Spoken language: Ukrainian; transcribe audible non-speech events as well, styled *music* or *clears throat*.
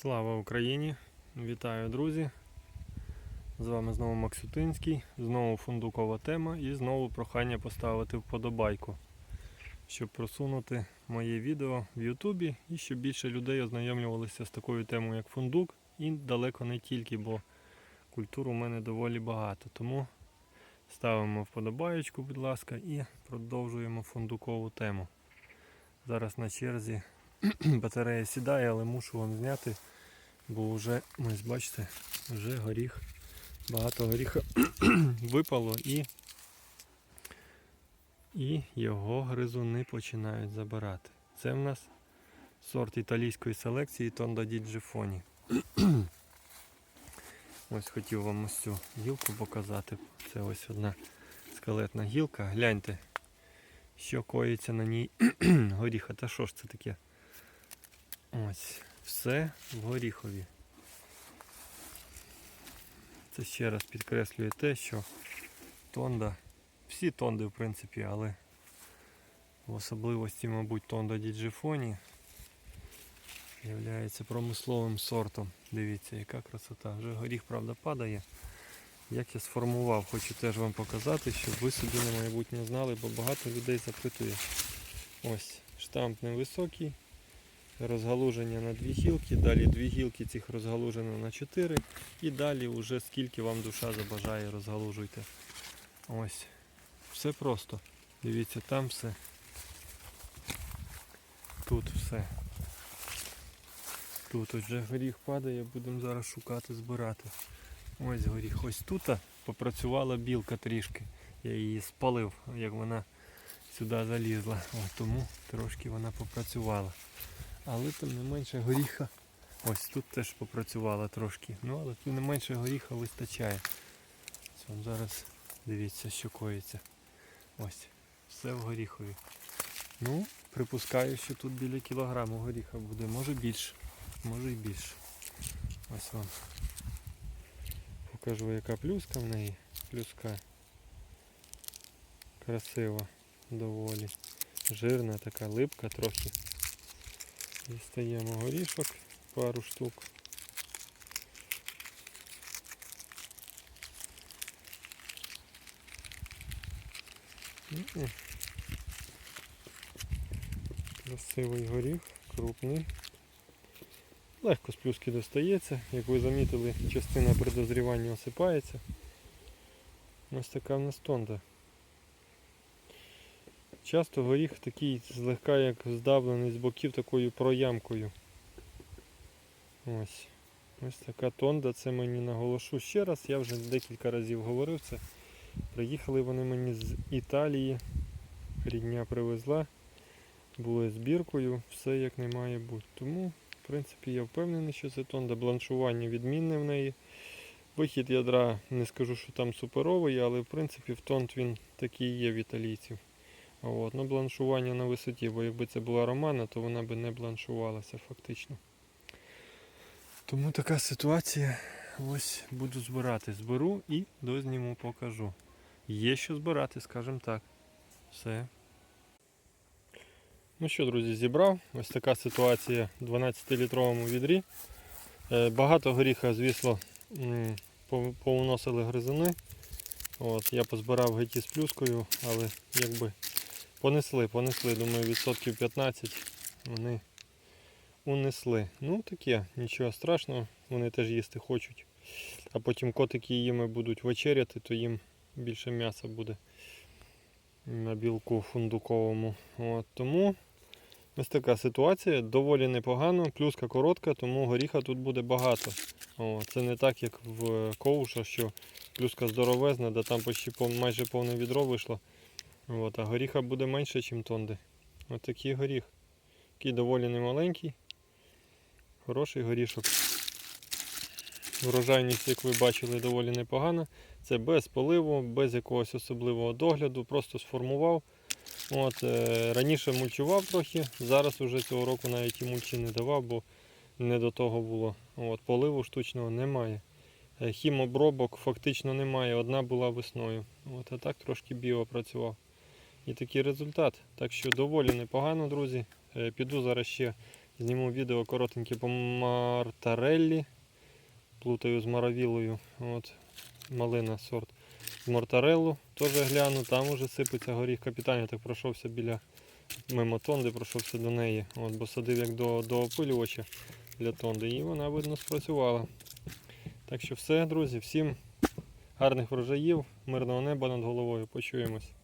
Слава Україні! Вітаю, друзі! З вами знову Максютинський, знову фундукова тема і знову прохання поставити вподобайку, щоб просунути моє відео в Ютубі і щоб більше людей ознайомлювалися з такою темою, як фундук, і далеко не тільки, бо культур у мене доволі багато. Тому ставимо вподобаєчку, будь ласка, і продовжуємо фундукову тему. Зараз на черзі *clears throat* батарея сідає, але мушу вам зняти, бо вже, ось бачите, вже горіх, багато горіха *clears throat* випало і, і його гризуни починають забирати. Це в нас сорт італійської селекції Тонда ді Джифоні. Ось хотів вам ось цю гілку показати. Це ось одна скелетна гілка. Гляньте, що коїться на ній *clears throat* горіха. Та що ж це таке? Ось, все в горіхові. Це ще раз підкреслює те, що тонда, всі тонди в принципі, але в особливості, мабуть, тонда діджифоні є промисловим сортом. Дивіться, яка красота. Вже горіх, правда, падає. Як я сформував, хочу теж вам показати, щоб ви собі на майбутнє знали, бо багато людей запитує. Ось, штамп невисокий, розгалуження на дві гілки, далі дві гілки цих розгалужено на 4 і далі вже скільки вам душа забажає, розгалужуйте. Ось. Все просто. Дивіться, там все. Тут все. Тут ось вже горіх падає, будемо зараз шукати, збирати. Ось горіх. Ось тут попрацювала білка трішки. Я її спалив, як вона сюди залізла. О, тому трошки вона попрацювала. Але тим не менше горіха. Ось тут теж попрацювала трошки. Ну, але тим не менше горіха вистачає. Ось зараз дивіться, що коїться. Ось. Все в горіхові. Ну, припускаю, що тут біля кілограму горіха буде. Може більше. Може і більше. Ось вам. Покажу яка плюска в неї. Плюска. Красива доволі. Жирна така липка трохи. Дістаємо горішок, пару штук. Красивий горіх, крупний. Легко з плюски достається. Як ви замітили, частина при дозріванні осипається. Ось така в нас тонда. Часто горіх такий злегка як здавлений з боків такою проямкою. Ось. Ось така тонда, це мені наголошу ще раз, я вже декілька разів говорив це. Приїхали вони мені з Італії. Рідня привезла. Були збіркою, все як не має бути. Тому, в принципі, я впевнений, що це тонда. Бланшування відмінне в неї. Вихід ядра не скажу, що там суперовий, але в принципі в тонт він такий є в італійців. От, ну, бланшування на висоті, бо якби це була романа, то вона би не бланшувалася фактично. Тому така ситуація. Ось буду збирати. Зберу і дозніму покажу. Є що збирати, скажімо так. Все. Ну що, друзі, зібрав. Ось така ситуація в 12-літровому відрі. Е, Багато горіха, звісно, повносили гризуни. От, я позбирав геті з плюскою, але якби понесли, понесли, думаю, відсотків 15 вони унесли. Ну таке, нічого страшного, вони теж їсти хочуть. А потім котики їми будуть вечеряти, то їм більше м'яса буде на білку фундуковому. От, тому ось така ситуація, доволі непогано, плюска коротка, тому горіха тут буде багато. О, це не так, як в ковуша, що плюска здоровезна, де там почти майже повне відро вийшло. От, а горіха буде менше, ніж тонди. Ось такий горіх. Такий доволі немаленький. Хороший горішок. Врожайність, як ви бачили, доволі непогана. Це без поливу, без якогось особливого догляду, просто сформував. От, е, раніше мульчував трохи, зараз уже цього року навіть і мульчі не давав, бо не до того було. От, поливу штучного немає. Е, Хімобробок фактично немає, одна була весною. От, а так трошки біо працював. І такий результат. Так що доволі непогано, друзі. Е, Піду зараз ще Зніму відео коротеньке по мартареллі. Плутаю з маравілою. От, малина сорт. Мортареллу теж гляну, там уже сипеться горіх. Капітально так пройшовся біля мимо тонди, пройшовся до неї. От, бо садив як до, до опилювача для тонди. І вона, видно, спрацювала. Так що все, друзі, всім гарних врожаїв, мирного неба над головою. Почуємось.